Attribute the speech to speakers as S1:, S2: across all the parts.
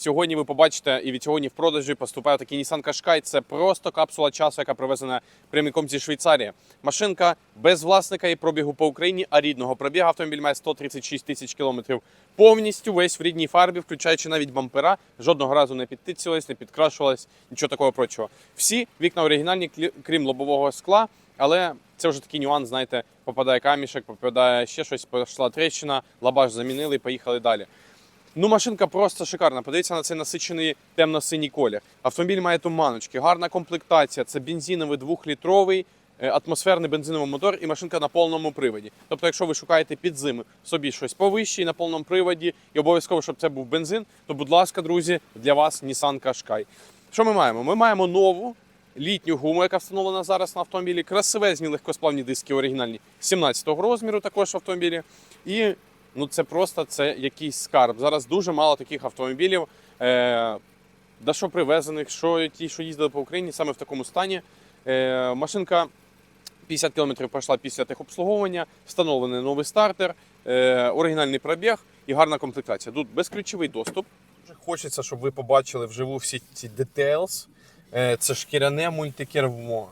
S1: Сьогодні ви побачите, і від сьогодні в продажі поступає такий Nissan Qashqai. Це просто капсула часу, яка привезена прямиком зі Швейцарії. Машинка без власника і пробігу по Україні, а рідного пробігу автомобіль має 136 тисяч кілометрів. Повністю весь в рідній фарбі, включаючи навіть бампера. Жодного разу не підтицілась, не підкрашувалась, нічого такого прочого. Всі вікна оригінальні, крім лобового скла, але це вже такий нюанс, знаєте, попадає камішек, попадає ще щось, пішла тріщина, лабаш замінили поїхали далі. Ну, машинка просто шикарна. Подивіться на цей насичений темно-синій колір. Автомобіль має туманочки, гарна комплектація. Це бензиновий двохлітровий е, атмосферний бензиновий мотор і машинка на повному приводі. Тобто, якщо ви шукаєте під зиму собі щось повище і на повному приводі, і обов'язково, щоб це був бензин, то, будь ласка, друзі, для вас Nissan Qashqai. Що ми маємо? Ми маємо нову літню гуму, яка встановлена зараз на автомобілі. Красивезні легкосплавні диски оригінальні 17-го розміру, також в автомобілі. І ну це просто це якийсь скарб. Зараз дуже мало таких автомобілів, е, да що привезених, що ті, що їздили по Україні, саме в такому стані. Е, машинка 50 км пройшла після техобслуговування, встановлений новий стартер, е, оригінальний пробіг і гарна комплектація. Тут безключовий доступ. Дуже хочеться, щоб ви побачили вживу всі ці details. Е, Це шкіряне мультикермо,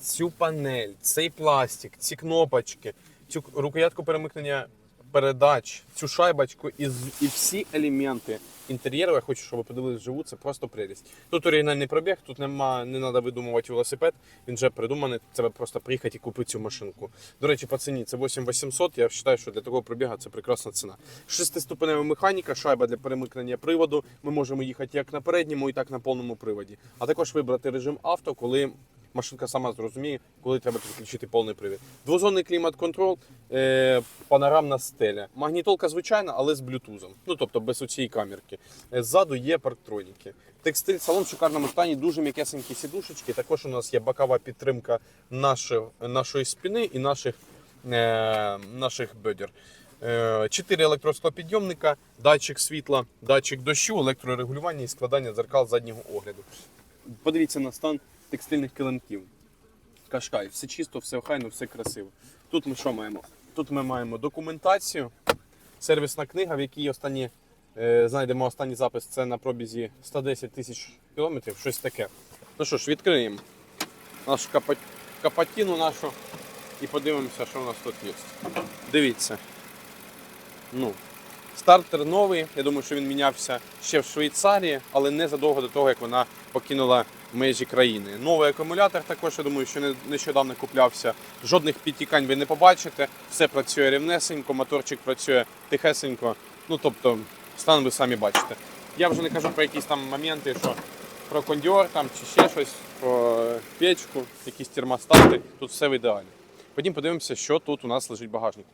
S1: цю панель, цей пластик, ці кнопочки, цю рукоятку перемикнення передач, цю шайбочку і, і всі елементи інтер'єру. Я хочу, щоб ви подивилися вживу, це просто прелість. Тут оригінальний пробіг, тут нема, не треба видумувати велосипед, він вже придуманий. Це просто приїхати і купити цю машинку. До речі, по ціні це 8800. Я вважаю, що для такого пробіга це прекрасна ціна. Шестиступенева механіка, шайба для перемикнення приводу. Ми можемо їхати як на передньому, і так на повному приводі. А також вибрати режим авто, коли машинка сама зрозуміє, коли треба підключити повний привід. Двозонний клімат-контроль, е, панорамна стеля. Магнітолка звичайна, але з блютузом. Ну тобто без оцієї камерки. Е, Ззаду є парктроніки. Текстиль, салон в шикарному стані, дуже м'якесенькі сідушечки. Також у нас є бокова підтримка нашої, нашої спини і наших, е, наших бедер. Е, Чотири електросклопідйомника, датчик світла, датчик дощу, електрорегулювання і складання дзеркал заднього огляду. Подивіться на стан текстильних килимків. Кашкай, все чисто, все охайно, все красиво. Тут ми що маємо? Тут ми маємо документацію, сервісна книга, в якій останні, е, знайдемо останній запис, це на пробізі 110 тисяч кілометрів, щось таке. Ну що ж, відкриємо нашу капа- капатіну нашу і подивимося, що у нас тут є. Дивіться. Ну, стартер новий. Я думаю, що він мінявся ще в Швейцарії, але не задовго до того, як вона покинула межі країни. Новий акумулятор також, я думаю, що не- нещодавно куплявся. Жодних підтікань ви не побачите. Все працює рівнесенько, моторчик працює тихесенько. Ну тобто, стан ви самі бачите. Я вже не кажу про якісь там моменти, що про кондьор там чи ще щось, про печку, якісь термостати. Тут все в ідеалі. Потім подивимося, що тут у нас лежить в багажнику.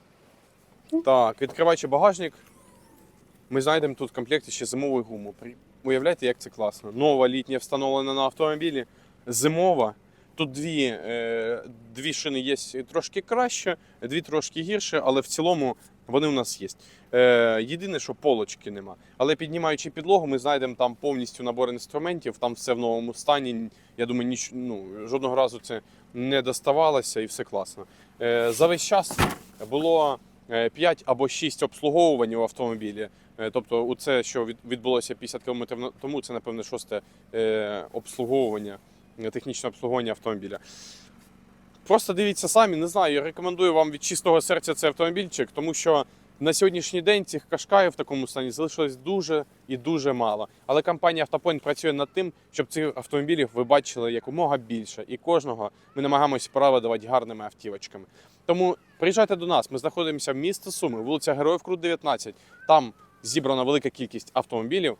S1: Так, відкриваючи багажник, ми знайдемо тут в комплекті ще зимову гуму. Уявляєте, як це класно. Нова літня встановлена на автомобілі, зимова. Тут дві, е, дві шини є трошки краще, дві трошки гірше, але в цілому вони у нас є. Е, єдине, що полочки нема. Але піднімаючи підлогу, ми знайдемо там повністю набор інструментів, там все в новому стані. Я думаю, ніч, ну, жодного разу це не доставалося і все класно. Е, за весь час було 5 або 6 обслуговувань у автомобілі. Е, Тобто, у це, що відбулося 50 км тому, це напевне шосте е, обслуговування, е, технічне обслуговування автомобіля. Просто дивіться самі, не знаю. Я рекомендую вам від чистого серця цей автомобільчик, тому що на сьогоднішній день цих кашкаїв в такому стані залишилось дуже і дуже мало. Але компанія Автопойнт працює над тим, щоб цих автомобілів ви бачили якомога більше. І кожного ми намагаємося давати гарними автівочками. Тому приїжджайте до нас. Ми знаходимося в місті Суми, вулиця Героїв Крут 19. Там зібрана велика кількість автомобілів.